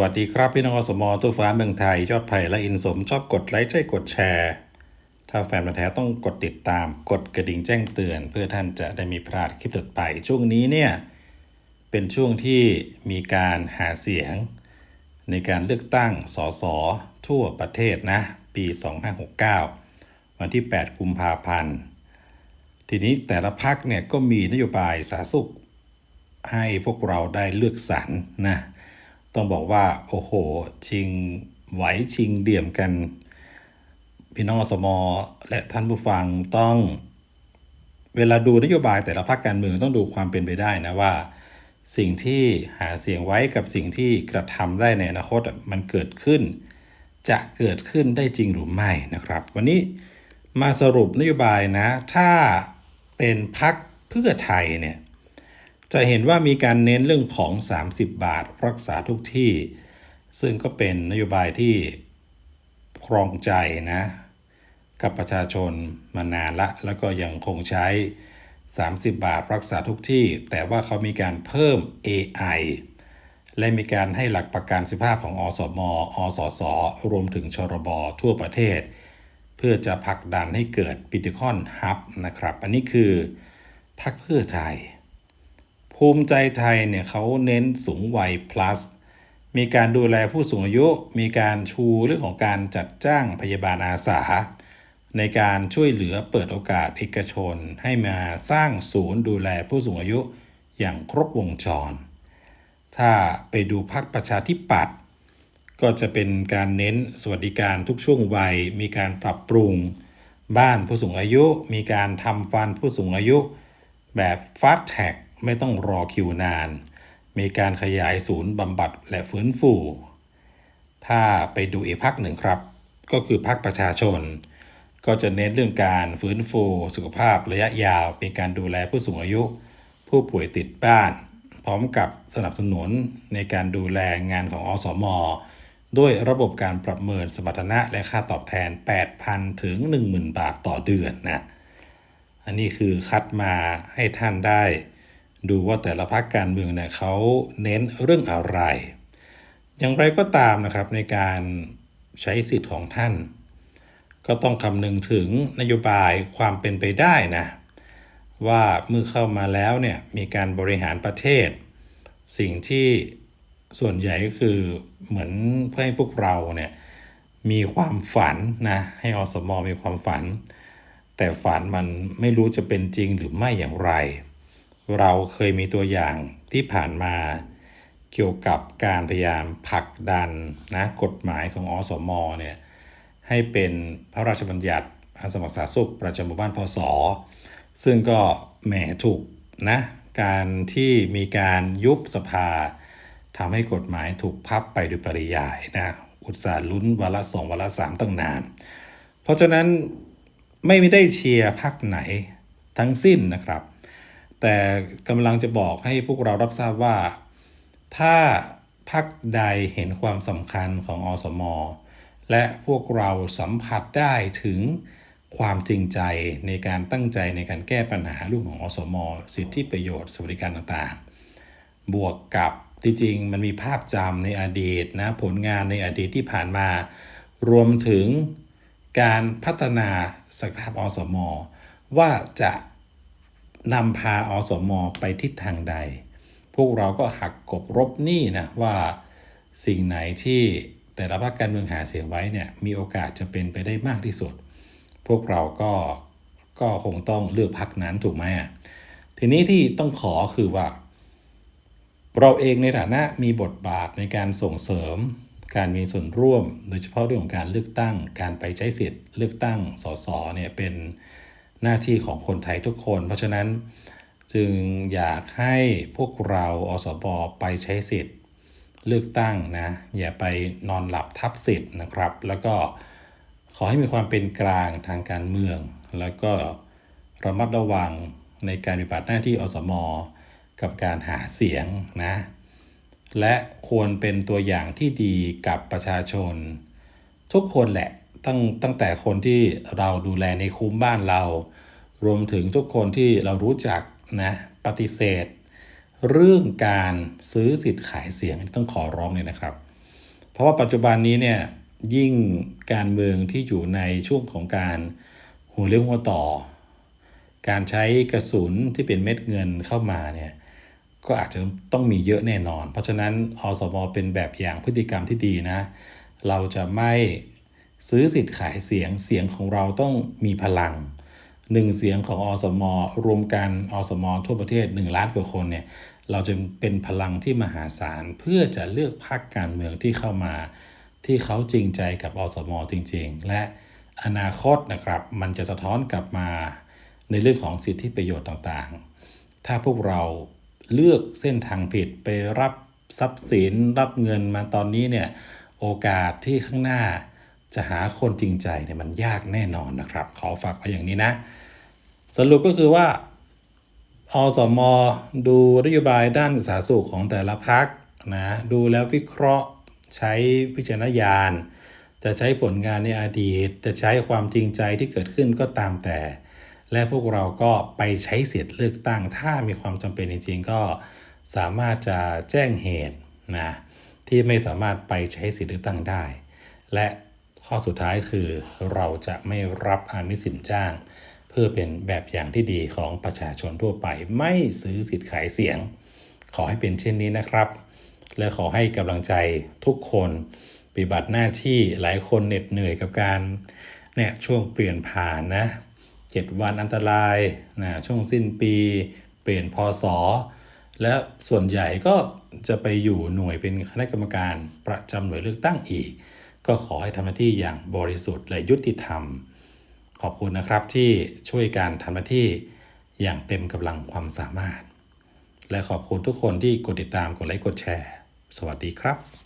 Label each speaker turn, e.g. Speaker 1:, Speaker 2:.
Speaker 1: วัสดีครับ พี่น้องอสมตู้ฟ้าเมืองไทย ยอดไผ่และอินสม ชอบกดไลค์ใช่กดแชร์ ถ้าแฟนมาแท้ต้องกดติดตามกดกระดิ่งแจ้งเตือน เพื่อท่านจะได้มีพลาดคลิปถัดไป ช่วงนี้เนี่ย เป็นช่วงที่มีการหาเสียง ในการเลือกตั้งสสทั่วประเทศนะ ปี 2569 วันที่ 8 กุมภาพันธ์ ทีนี้แต่ละพักเนี่ยก็มีนโยบายสาธารณสุข ให้พวกเราได้เลือกสรรนะ ต้องบอกว่า โอ้โห ชิงไหวชิงเดี่ยมกัน พี่น้องอสมอและท่านผู้ฟังต้องเวลาดูนโยบายแต่ละพรรคการเมืองต้องดูความเป็นไปได้นะว่า สิ่งที่หาเสียงไว้กับสิ่งที่กระทำได้ในอนาคตมันเกิดขึ้น จะเกิดขึ้นได้จริงหรือไม่นะครับ วันนี้มาสรุปนโยบายนะ ถ้าเป็นพักเพื่อไทยเนี่ย จะเห็นว่ามีการเน้นเรื่องของ 30 บาทรักษาทุกที่ ซึ่งก็เป็นนโยบายที่ครองใจนะ กับประชาชนมานานละ แล้วก็ยังคงใช้ 30 บาทรักษาทุกที่ แต่ว่าเขามีการเพิ่ม AI และมีการให้หลักประกันสุขภาพของอสม อสส รวมถึงชรบ ทั่วประเทศ เพื่อจะผลักดันให้เกิดบิตคอนฮับนะครับ อันนี้คือพรรคเพื่อไทย ภูมิใจไทยเนี่ยเขาเน้นสูงวัย plus มีการดูแลผู้สูงอายุ มีการชูเรื่องของการจัดจ้างพยาบาลอาสา ในการช่วยเหลือเปิดโอกาสเอกชน ให้มาสร้างศูนย์ดูแลผู้สูงอายุอย่างครบวงจร ถ้าไปดูพักประชาธิปัตย์ก็จะเป็นการเน้นสวัสดิการทุกช่วงวัย มีการปรับปรุง บ้านผู้สูงอายุ มีการทำฟันผู้สูงอายุ แบบฟาสแท็ก ไม่ต้องรอคิวนาน มีการขยายศูนย์บำบัดและฟื้นฟู ถ้าไปดูอีกพักหนึ่งครับ ก็คือพักประชาชน ก็จะเน้นเรื่องการฟื้นฟูสุขภาพระยะยาวมีการดูแลผู้สูงอายุ ผู้ป่วยติดบ้าน พร้อมกับสนับสนุนในการดูแลงานของอสมด้วยระบบการประเมินสมรรถนะและค่าตอบแทน 8,000 ถึง 10,000 บาทต่อเดือนนะ อันนี้คือคัดมาให้ท่านได้ ดูว่าแต่ละพรรคการเมืองเนี่ยเขาเน้นเรื่องอะไร อย่างไรก็ตามนะครับในการใช้สิทธิ์ของท่าน ก็ต้องคำนึงถึงนโยบายความเป็นไปได้นะว่าเมื่อเข้ามาแล้วเนี่ยมีการบริหารประเทศ สิ่งที่ส่วนใหญ่ก็คือเหมือนเพื่อให้พวกเราเนี่ยมีความฝันนะให้อสมมีความฝัน แต่ฝันมันไม่รู้จะเป็นจริงหรือไม่อย่างไร เราเคยมีตัวอย่างที่ผ่านมาเกี่ยวกับการพยายามผลักดันนะกฎหมายของอสมเนี่ยให้เป็นพระราชบัญญัติอาสมัครสาสุขประจำหมู่บ้านพศซึ่งก็แหมถูกนะการที่มีการยุบสภาทำให้กฎหมายถูกพับไปโดยปริยายนะอุตส่าห์ลุ้นวาระสองวาระสามตั้งนาน เพราะฉะนั้นไม่ได้เชียร์พรรคไหนทั้งสิ้นนะครับ แต่กำลังจะบอกให้พวกเรารับทราบว่า ถ้าพรรคใดเห็นความสำคัญของอสมอและพวกเราสัมผัสได้ถึงความจริงใจในการตั้งใจในการแก้ปัญหาเรื่องของอสมอสิทธิประโยชน์สวัสดิการต่างๆ บวกกับจริงๆมันมีภาพจำในอดีตนะผลงานในอดีตที่ผ่านมา รวมถึงการพัฒนาศักยภาพอสมอว่าจะ นำพาอสมไปทิศทางใด พวกเราก็หักกบรบหนี้นะว่าสิ่งไหนที่แต่ละพรรคการเมืองหาเสียงไว้เนี่ยมีโอกาสจะเป็นไปได้มากที่สุด พวกเราก็ก็คงต้องเลือกพรรคนั้นถูกไหมอะทีนี้ที่ต้องขอคือว่า เราเองในฐานะมีบทบาทในการส่งเสริม การมีส่วนร่วม โดยเฉพาะเรื่องของการเลือกตั้ง การไปใช้สิทธิ์เลือกตั้งสสเนี่ยเป็น หน้าที่ของคนไทยทุกคน เพราะฉะนั้นจึงอยากให้พวกเราอสบไปใช้สิทธิ์ เลือกตั้งนะ อย่าไปนอนหลับทับสิทธิ์นะครับ แล้วก็ขอให้มีความเป็นกลางทางการเมือง แล้วก็ระมัดระวังในการปฏิบัติหน้าที่อสมกับการหาเสียงนะ และควรเป็นตัวอย่างที่ดีกับประชาชน ทุกคนแหละ ตั้งตั้งแต่คนที่เราดูแลในคุ้มบ้านเรา รวมถึงทุกคนที่เรารู้จักนะปฏิเสธ เรื่องการซื้อสิทธิ์ขายเสียงต้องขอร้องเลยนะครับ เพราะว่าปัจจุบันนี้เนี่ยยิ่งการเมืองที่อยู่ในช่วงของการหัวเลี้ยวหัวต่อ การใช้กระสุนที่เป็นเม็ดเงินเข้ามาเนี่ยก็อาจจะต้องมีเยอะแน่นอน เพราะฉะนั้นอสมเป็นแบบอย่างพฤติกรรมที่ดีนะ เราจะไม่ ซื้อสิทธิ์ขายเสียงเสียงของเราต้องมีพลังหนึ่งเสียงของอสมรวมกันอสมทั่วประเทศ 1 ล้านกว่าคนเนี่ยเราจะเป็นพลังที่มหาศาล เพื่อจะเลือกพรรคการเมืองที่เข้ามา ที่เขาจริงใจกับอสมจริง ๆ และอนาคตนะครับ มันจะสะท้อนกลับมาในเรื่องของสิทธิประโยชน์ต่างๆ ถ้าพวกเราเลือกเส้นทางผิดไปรับทรัพย์สินรับเงินมาตอนนี้เนี่ยโอกาสที่ข้างหน้า จะหาคนจริงใจเนี่ยมันยากแน่นอนนะครับ ขอฝากไว้อย่างนี้นะ สรุปก็คือว่าอสมดูนโยบายด้านสาธารณสุขของแต่ละพักนะดูแล้ววิเคราะห์ใช้วิจารณญาณ จะใช้ผลงานในอดีต จะใช้ความจริงใจที่เกิดขึ้นก็ตามแต่ และพวกเราก็ไปใช้สิทธิ์เลือกตั้ง ถ้ามีความจำเป็นจริงๆ ก็สามารถจะแจ้งเหตุนะที่ไม่สามารถไปใช้สิทธิ์เลือกตั้งได้ และ ข้อสุดท้ายคือเราจะไม่รับอามิสสินจ้าง เพื่อเป็นแบบอย่างที่ดีของประชาชนทั่วไป ไม่ซื้อสิทธิ์ขายเสียง ขอให้เป็นเช่นนี้นะครับ และขอให้กำลังใจทุกคนปฏิบัติหน้าที่หลายคนเหน็ดเหนื่อยกับการเนี่ยช่วงเปลี่ยนผ่านนะเจ็ดวันอันตรายนะช่วงสิ้นปี เปลี่ยนพศและส่วนใหญ่ก็จะไปอยู่หน่วยเป็นคณะกรรมการประจำหน่วยเลือกตั้งอีก ก็ขอให้ทำหน้าที่อย่างบริสุทธิ์และยุติธรรม ขอบคุณนะครับที่ช่วยการทำหน้าที่อย่างเต็มกำลังความสามารถ และขอบคุณทุกคนที่กดติดตามกดไลค์กดแชร์ สวัสดีครับ